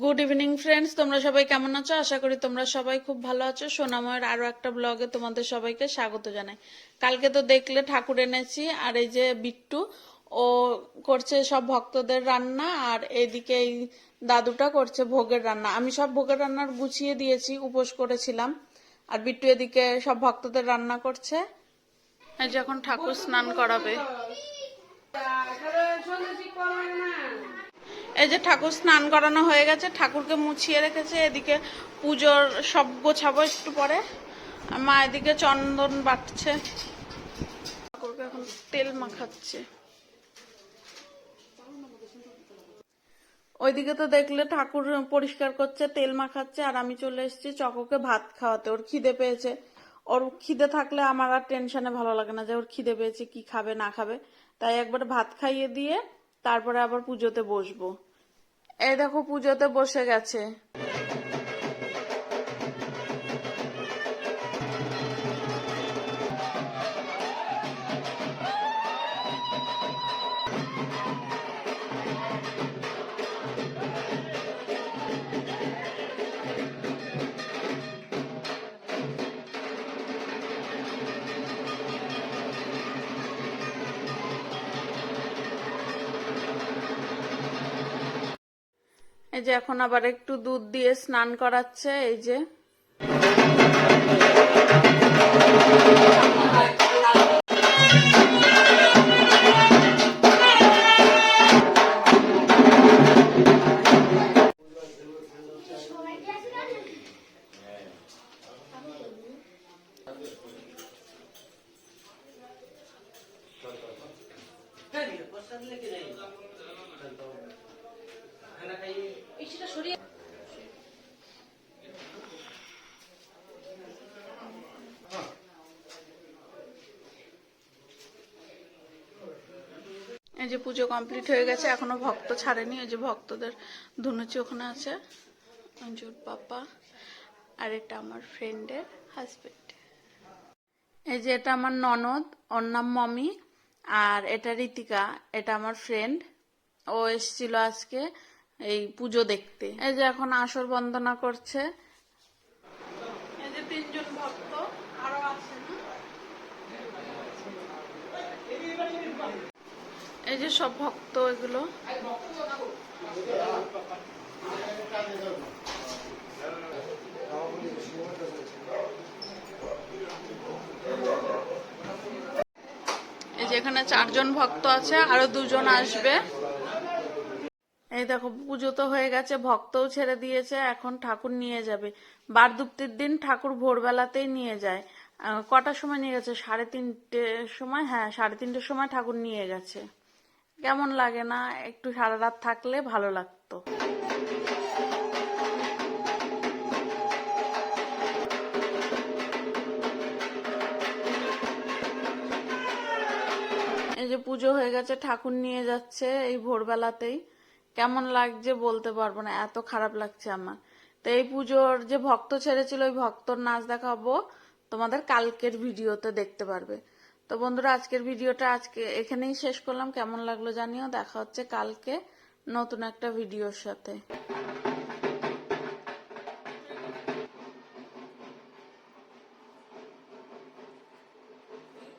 Good evening friends তোমরা সবাই কেমন আছো? আশা করি তোমরা সবাই খুব ভালো আছো। সোনাময়ের আরও একটা ব্লগে তোমাদের সবাইকে স্বাগত জানাই। কালকে তো দেখলে ঠাকুর এনেছি, আর এই যে বিট্টু, ও করছে সব ভক্তদের রান্না, আর এদিকে এই দাদুটা করছে ভোগের রান্না। আমি সব ভোগের রান্নার গুছিয়ে দিয়েছি, উপোস করেছিলাম। আর বিট্টু এদিকে সব ভক্তদের রান্না করছে। এই যে ঠাকুর স্নান করাবে। এই যে ঠাকুর স্নান করানো হয়ে গেছে, ঠাকুরকে মুছিয়ে রেখেছে, এদিকে পুজোর সব গোছাবো একটু পরে। মা এদিকে চন্দন বাটছে ঠাকুরকে এখন তেল মাখাচ্ছে। ওইদিকে তো দেখলে ঠাকুর পরিষ্কার করছে, তেল মাখাচ্ছে, আর আমি চলে এসেছি চকোকে ভাত খাওয়াতে। ওর খিদে পেয়েছে। ওর খিদে থাকলে আমার আর টেনশনে ভালো লাগে না যে ওর খিদে পেয়েছে, কি খাবে, না খাবে। তাই একবার ভাত খাইয়ে দিয়ে তারপরে আবার পুজোতে বসবো। এই দেখো পুজোতে বসে গেছে। এই যে এখন আবার একটু দুধ দিয়ে স্নান করাচ্ছে এই যে। এই যে পুজো কমপ্লিট হয়ে গেছে, এখনও ভক্ত ছাড়েনি, এই যে ভক্তদের ধুনুচি ওখানে আছে, অঞ্জুর পাপা, আর এটা আমার ফ্রেন্ডের হাজবেন্ড এই যে এটা আমার ননদ, ওর নাম মমি, আর এটা রীতিকা, এটা আমার ফ্রেন্ড ও এসেছিল আজকে এই পুজো দেখতে। এই যে এখন আসর বন্দনা করছে। এই যে তিনজন ভক্ত, আরও আছে এই যে সব ভক্ত এগুলো। এই যে এখানে চারজন ভক্ত আছে, আরও দুজন আসবে। এই দেখো, পুজো তো হয়ে গেছে, ভক্তও ছেড়ে দিয়েছে, এখন ঠাকুর নিয়ে যাবে। বারদুপ্তির দিন ঠাকুর ভোরবেলাতেই নিয়ে যায়। কটার সময় নিয়ে গেছে? সাড়ে তিনটের সময়? হ্যাঁ সাড়ে তিনটের সময় ঠাকুর নিয়ে গেছে। কেমন লাগে না? একটু সারা রাত থাকলে ভালো লাগতো। এই যে পুজো হয়ে গেছে, ঠাকুর নিয়ে যাচ্ছে এই ভোরবেলাতেই। কেমন লাগছে বলতে পারব না, এত খারাপ লাগছে আমার। তো এই পুজোর যে ভক্ত ছেড়েছিল, ওই ভক্তর নাচ দেখাবো। তোমাদের কালকের ভিডিওতে দেখতে পারবে। তো বন্ধুরা, আজকের ভিডিওটা আজকে এখানেই শেষ করলাম। কেমন লাগল জানিও। দেখা হচ্ছে কালকে নতুন একটা ভিডিওর সাথে।